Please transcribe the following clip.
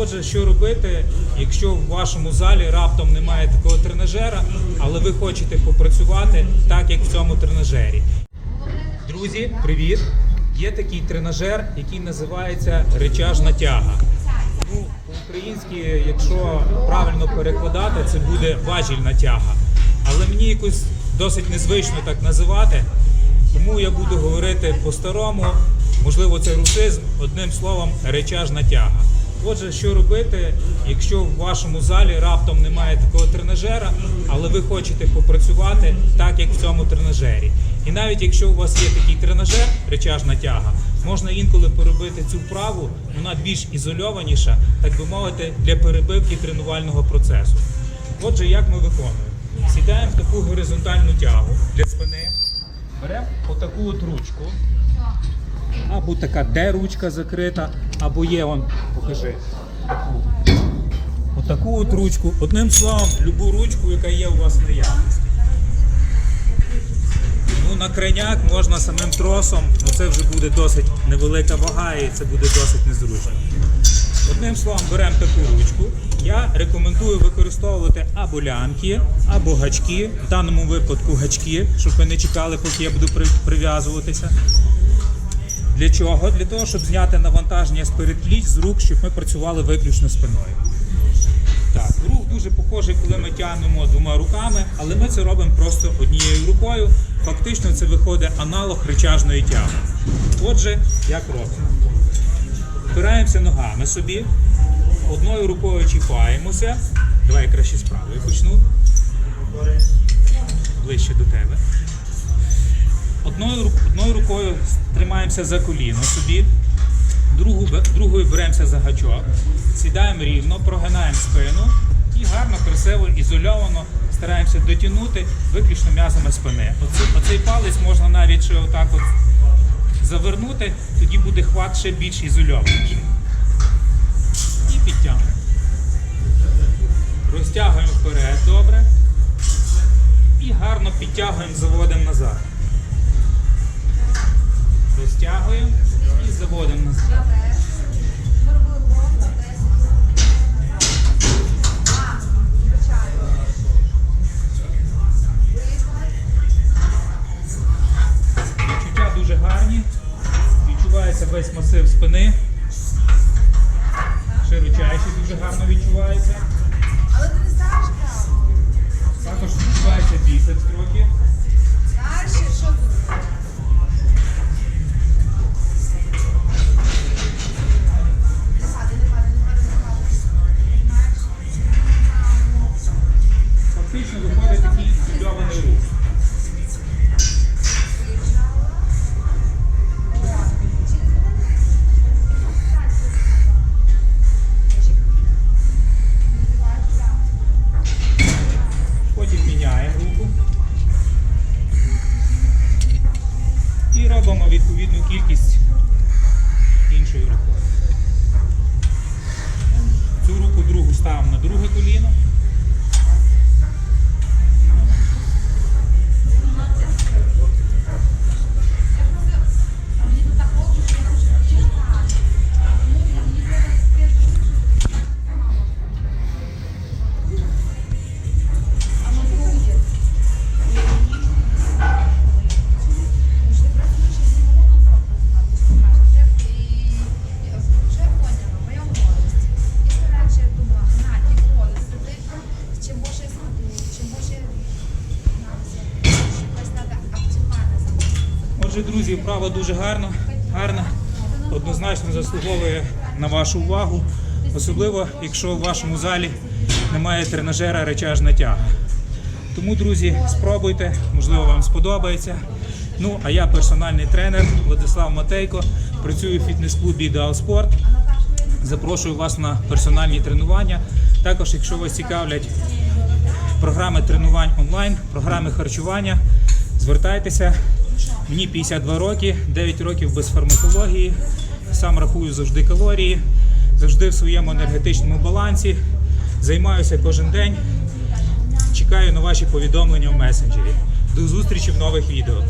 Отже, що робити, якщо в вашому залі раптом немає такого тренажера, але ви хочете попрацювати так, як в цьому тренажері. Друзі, привіт! Є такий тренажер, який називається речажна тяга. Ну, по-українськи, якщо правильно перекладати, це буде важільна тяга. Але мені якось досить незвично так називати, тому я буду говорити по-старому, можливо, це русизм, одним словом, речажна тяга. Отже, що робити, якщо в вашому залі раптом немає такого тренажера, але ви хочете попрацювати так, як в цьому тренажері. І навіть якщо у вас є такий тренажер, речажна тяга, можна інколи поробити цю вправу, вона більш ізольованіша, так би мовити, для перебивки тренувального процесу. Отже, як ми виконуємо? Сідаємо в таку горизонтальну тягу для спини, беремо отаку от ручку, або така де ручка закрита, або є он, покажи. Отаку от ручку. Одним словом, любу ручку, яка є у вас наявності. Ну, на крайняк можна самим тросом, ну це вже буде досить невелика вага і це буде досить незручно. Одним словом, беремо таку ручку. Я рекомендую використовувати або лямки, або гачки. В даному випадку гачки, щоб ви не чекали, поки я буду прив'язуватися. Для чого? Для того, щоб зняти навантаження з передпліч з рук, щоб ми працювали виключно спиною. Так, рух дуже похожий, коли ми тягнемо двома руками, але ми це робимо просто однією рукою. Фактично це виходить аналог речажної тяги. Отже, як робимо? Впираємося ногами собі, одною рукою чіпаємося. Давай я краще з правої почну. Одною, одною рукою тримаємося за коліно собі, другу, другою беремося за гачок, сідаємо рівно, прогинаємо спину і гарно, красиво, ізольовано стараємося дотягнути виключно м'язами спини. Оцей, оцей палець можна навіть ще отак от завернути, тоді буде хват ще більш ізольований. І підтягуємо. Розтягуємо вперед, добре. І гарно підтягуємо, заводимо назад. Розтягуємо і заводимо назад. Відчуття дуже гарні. Відчувається весь масив спини. Широчайший дуже гарно відчувається. Виходить такий ізольований рух. Потім міняємо руку. І робимо відповідну кількість іншою рукою. Цю руку другу ставимо на друге коліно. Отже, друзі, вправа дуже гарна, гарна, однозначно заслуговує на вашу увагу, особливо якщо в вашому залі немає тренажера речажна тяга. Тому, друзі, спробуйте, можливо, вам сподобається. Ну, а я персональний тренер Владислав Матейко, працюю в фітнес-клубі Ідеал Спорт. Запрошую вас на персональні тренування. Також, якщо вас цікавлять програми тренувань онлайн, програми харчування, звертайтеся. Мені 52 роки, 9 років без фармакології. Сам рахую завжди калорії, завжди в своєму енергетичному балансі. Займаюся кожен день. Чекаю на ваші повідомлення в месенджері. До зустрічі в нових відео.